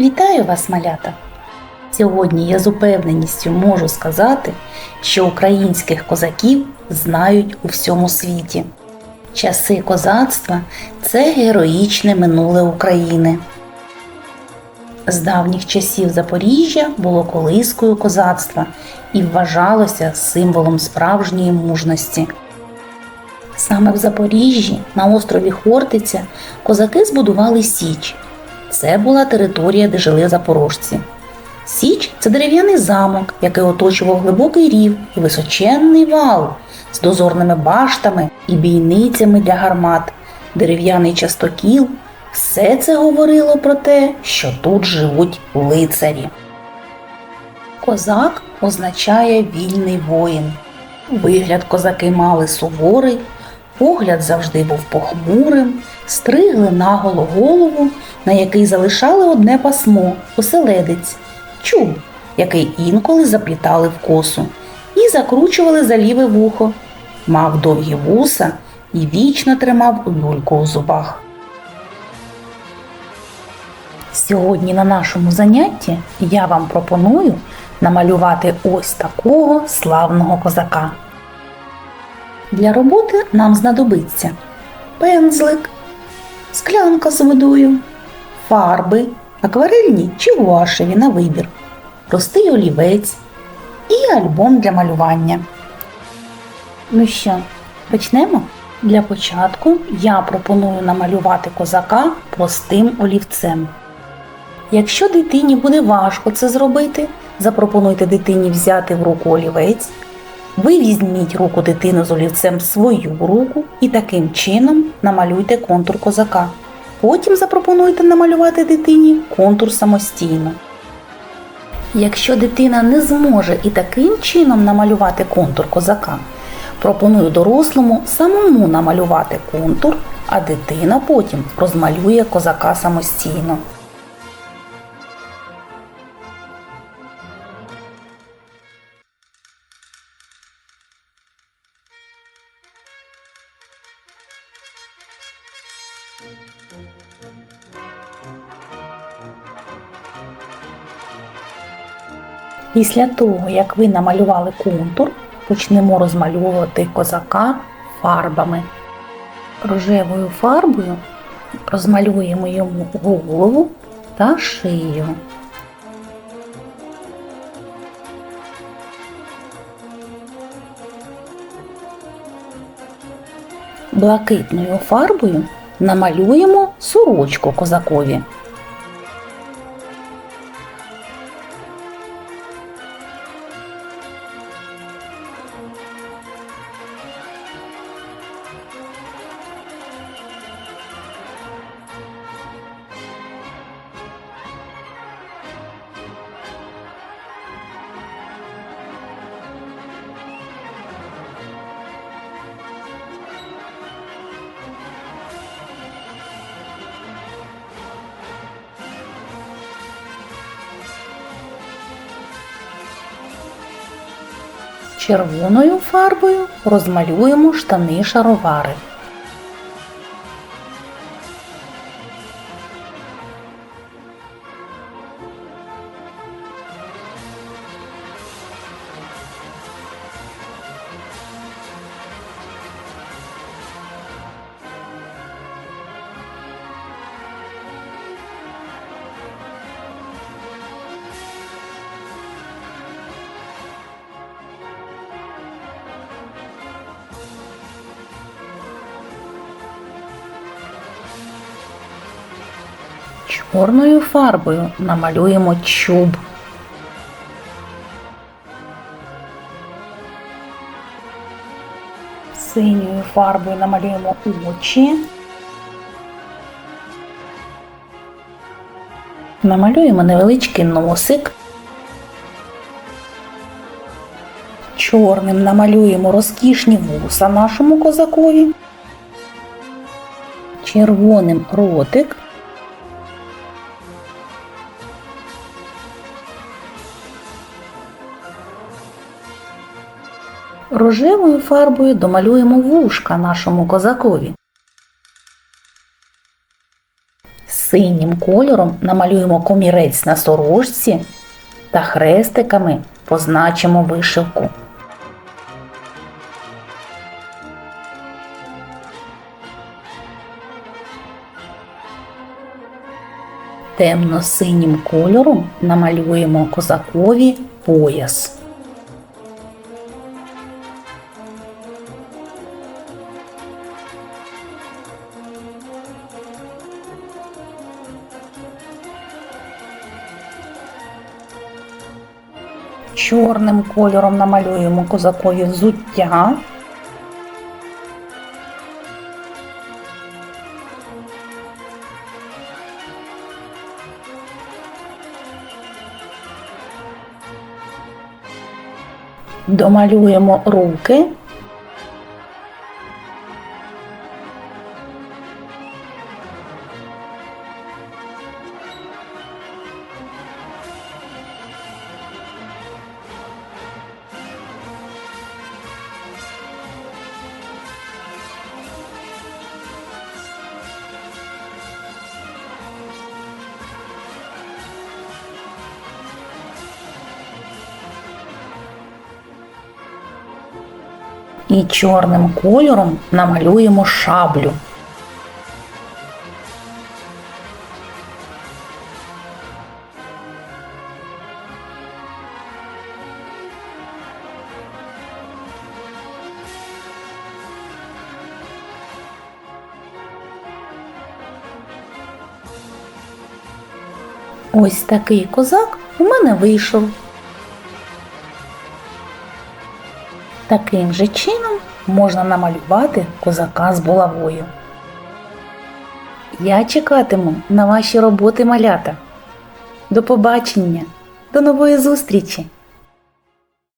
Вітаю вас, малята! Сьогодні я з упевненістю можу сказати, що українських козаків знають у всьому світі. Часи козацтва це героїчне минуле України. З давніх часів Запоріжжя було колискою козацтва і вважалося символом справжньої мужності. Саме в Запоріжжі, на острові Хортиця, козаки збудували Січ. Це була територія, де жили запорожці. Січ це дерев'яний замок, який оточував глибокий рів і височенний вал з дозорними баштами і бійницями для гармат, дерев'яний частокіл. Все це говорило про те, що тут живуть лицарі. Козак означає вільний воїн. Вигляд козаки мали суворий, погляд завжди був похмурим, стригли наголо голову, на який залишали одне пасмо оселедець, чуб, який інколи заплітали в косу, і закручували за ліве вухо. Мав довгі вуса і вічно тримав люльку у зубах. Сьогодні на нашому занятті я вам пропоную намалювати ось такого славного козака. Для роботи нам знадобиться пензлик, склянка з водою, фарби, акварельні чи гуашеві на вибір, простий олівець і альбом для малювання. Ну що, почнемо? Для початку я пропоную намалювати козака простим олівцем. Якщо дитині буде важко це зробити, запропонуйте дитині взяти в руку олівець. Ви візьміть руку дитини з олівцем в свою руку і таким чином намалюйте контур козака. Потім запропонуйте намалювати дитині контур самостійно. Якщо дитина не зможе і таким чином намалювати контур козака, пропоную дорослому самому намалювати контур, а дитина потім розмалює козака самостійно. Після того, як ви намалювали контур, почнемо розмальовувати козака фарбами. Рожевою фарбою розмалюємо йому голову та шию. Блакитною фарбою намалюємо сорочку козакові. Червоною фарбою розмалюємо штани шаровари. Чорною фарбою намалюємо чуб. Синьою фарбою намалюємо очі. Намалюємо невеличкий носик. Чорним намалюємо розкішні вуса нашому козакові. Червоним ротик. Рожевою фарбою домалюємо вушка нашому козакові. Синім кольором намалюємо комірець на сорочці та хрестиками позначимо вишивку. Темно-синім кольором намалюємо козакові пояс. Чорним кольором намалюємо козакові взуття. Домалюємо руки. І чорним кольором намалюємо шаблю. Ось такий козак у мене вийшов. Таким же чином можна намалювати козака з булавою. Я чекатиму на ваші роботи малята. До побачення, до нової зустрічі!